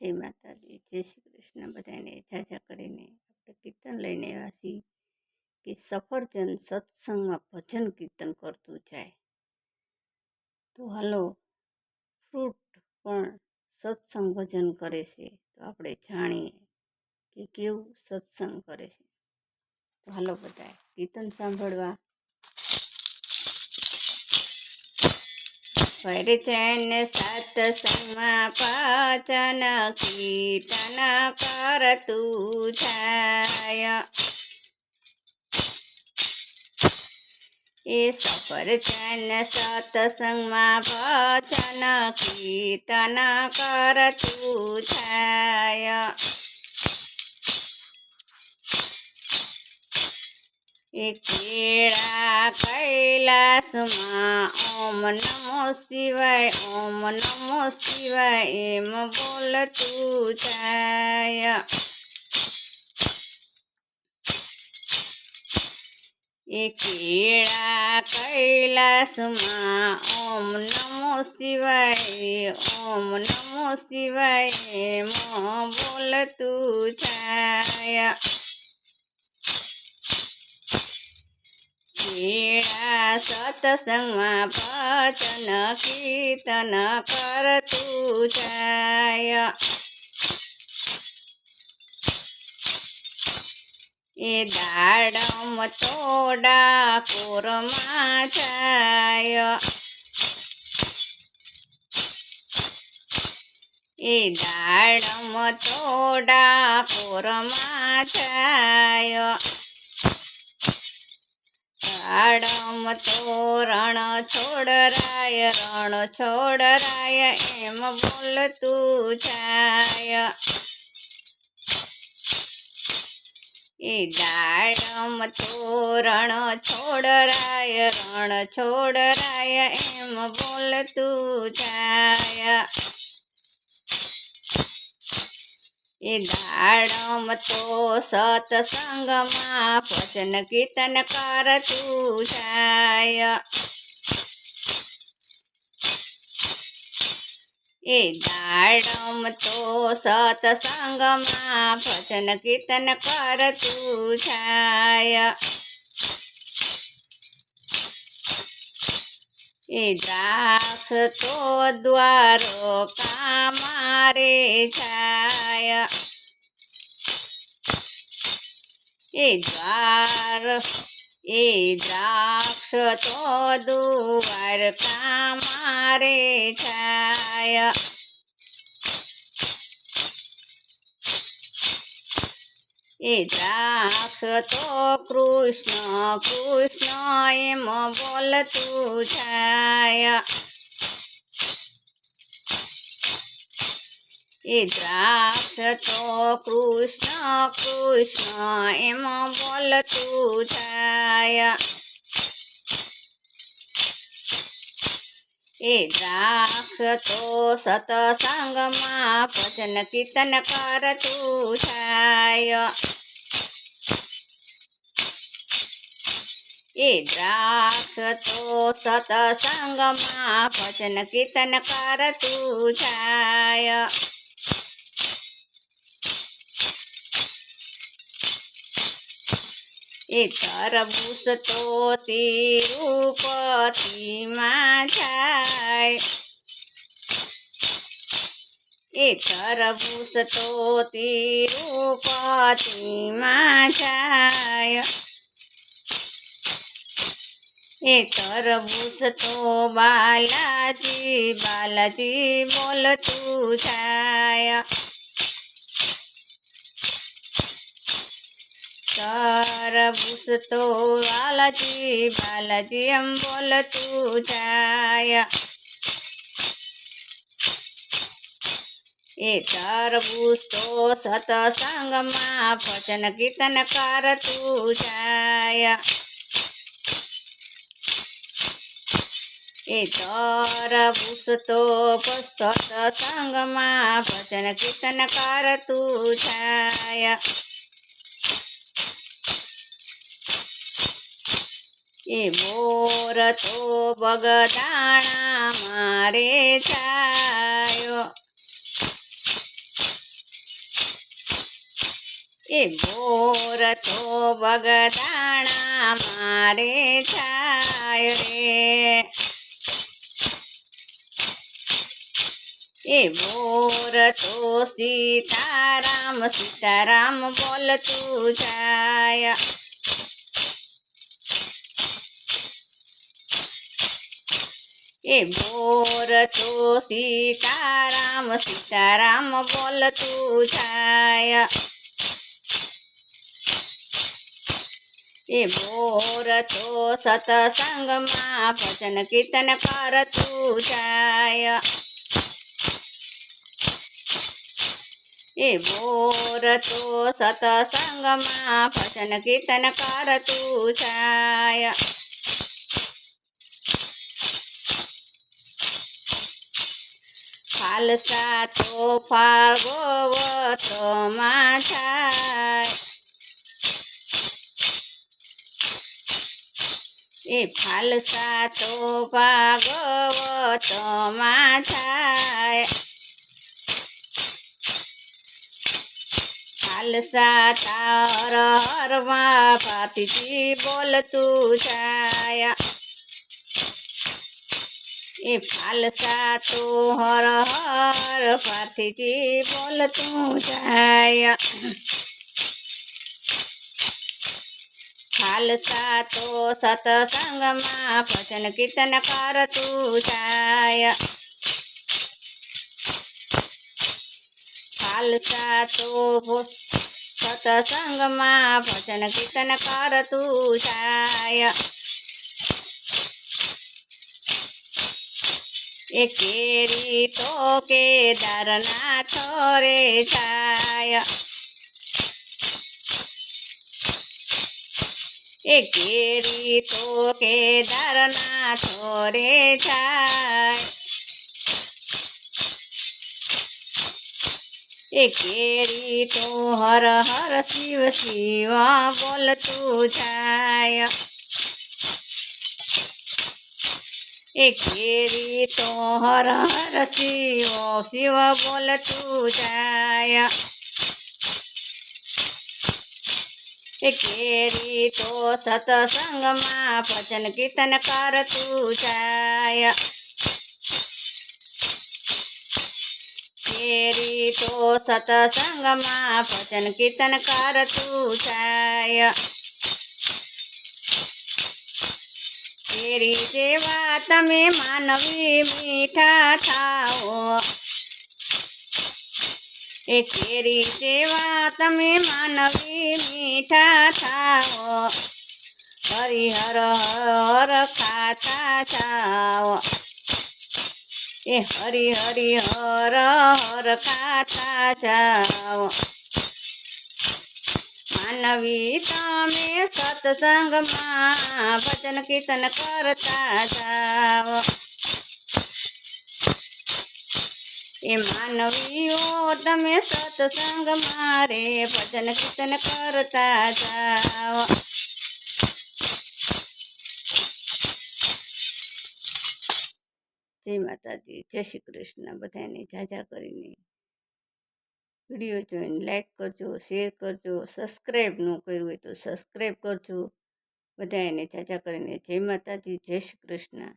જય માતાજી, જય શ્રી કૃષ્ણ. બધાને જાજા કરીને આપણે કીર્તન લઈને આવ્યા છીએ કે સફરજન સત્સંગમાં ભજન કીર્તન કરતું જાય. તો હાલો, ફ્રૂટ પણ સત્સંગ ભજન કરે છે. તો આપણે જાણીએ કે કેવું સત્સંગ કરે છે. તો હાલો બધા કીર્તન સાંભળવા. પરિચન સત્સંગમાં પાચન કીર્તન કરતું જાય એ સફરજન સત્સંગમાં ભજન કીર્તન કરતું જાય કેળા કૈલાસમાં, ઓમ નમો શિવાય, ઓમ નમો શિવાય, એમ બોલતું જાય. એ કેળા કૈલાસમાં, ઓમ નમો શિવાય, ઓમ નમો શિવાય, એમ બોલતું જાય. કેળા સત્સંગમાં પચન કીર્તન કરતું જાય એ દાડમ તોડા કોરમાં જાય એ દાડમ તોડા કોરમાં જાય દાડમ તોરણ છોડરાય રણ છોડરાય એમ બોલતું જાય એ દાડમ તોરણ છોડરાય રણ છોડરાય એમ બોલતું જાય એ ગાળમ તો સત્સંગમાં ભજન કીર્તન કરતું જાય. એ દાડમ તો સત્સંગમાં ભજન કીર્તન કરતું જાય. એ દ્રાક્ષ તો દ્વારો કામારે જાય. એ દ્વાર એ દ્રાક્ષ તો દુવાર કામારે જાય એ દ્રાક્ષ તો કૃષ્ણ કૃષ્ણ એમ બોલતું જાય એ દ્રાક્ષ તો કૃષ્ણ કૃષ્ણ એમ બોલતું જાય એ દ્રાક્ષ તો સતસંગમાં ભજન કીર્તન કરતું જાય એ દ્રાક્ષ તો સતસંગમાં ભજન કીર્તન કરતું જાય એ તરબૂચ તો તિરુપતિમાં જાય. એ તરબૂસ તો તિરુપતિમાં જાય. એ તરબૂચ તો બાલાજી બાલાજી બોલતું જાય. તરબૂચ તો બાલાજી બાલાજી એમ બોલતું જાય એ તરબૂચ તો સતસંગમાં ભજન કીર્તન કરતું જાય એ તરબૂચ તો સત્સંગમાં ભજન કીર્તન કરતું જાય એ મોર તો બગદાણા મારે છાયો એ મોર તો બગદાણા મારે થાય રે. એ મોર તો સીતારામ સીતારામ બોલતું જાય. એ બોર તો સીતારામ સીતારામ બોલતું જાય એ બોર તો સતસંગમાં ભજન કીર્તન કરતું જાય એ બોર તો સતસંગમાં ભજન કીર્તન કરતું જાય ફાલસા તો ફાળગો તો માં થાય એ ફાલસા તો ભાગવતમાં થાય ફાલસા તાર હરમાં પાતીથી બોલતું જાય એ ફાલસા તો હર હર પાતીથી બોલતું જાય ખાલસા તો સતસંગમાં ભજન કીર્તન કરતું જાય ખાલસા તો સતસંગમાં ભજન કીર્તન કરતું જાય એ કેરી તો કેદારના રે જાય એ કેરી તો કેદારના રે જાય એ કેરી તો હર હર શિવ શિવ બોલતું જાય એ કેરી તો હર હર શિવ શિવ બોલતું જાય એ કેરી તો સતસંગમાં ભજન કીર્તન કરતું જાય કેરી તો સતસંગમાં ભજન કીર્તન કરતું જાય કેરી જેવા તમે માનવી મીઠા થાઓ. એ કેરી જેવા તમે માનવી મીઠા થાઓ. હરિહર હર ખાતા જાઓ. એ હરિ હરિ હર હર ખાતા જાઓ. માનવી તમે સત્સંગમાં ભજન કીર્તન કરતા જાઓ. એ માનવીઓ, તમે સત્સંગ મારે ભજન કીર્તન કરતા જાઓ. જય માતાજી, જય શ્રી કૃષ્ણ. બધાને જાજા કરીને વીડિયો જોઈને લાઈક કરજો શેર કરજો સબસ્ક્રાઈબ ન કર્યું હોય તો સબસ્ક્રાઈબ કરજો. બધા એને ચાચા કરીને જય માતાજી, જય શ્રી કૃષ્ણ.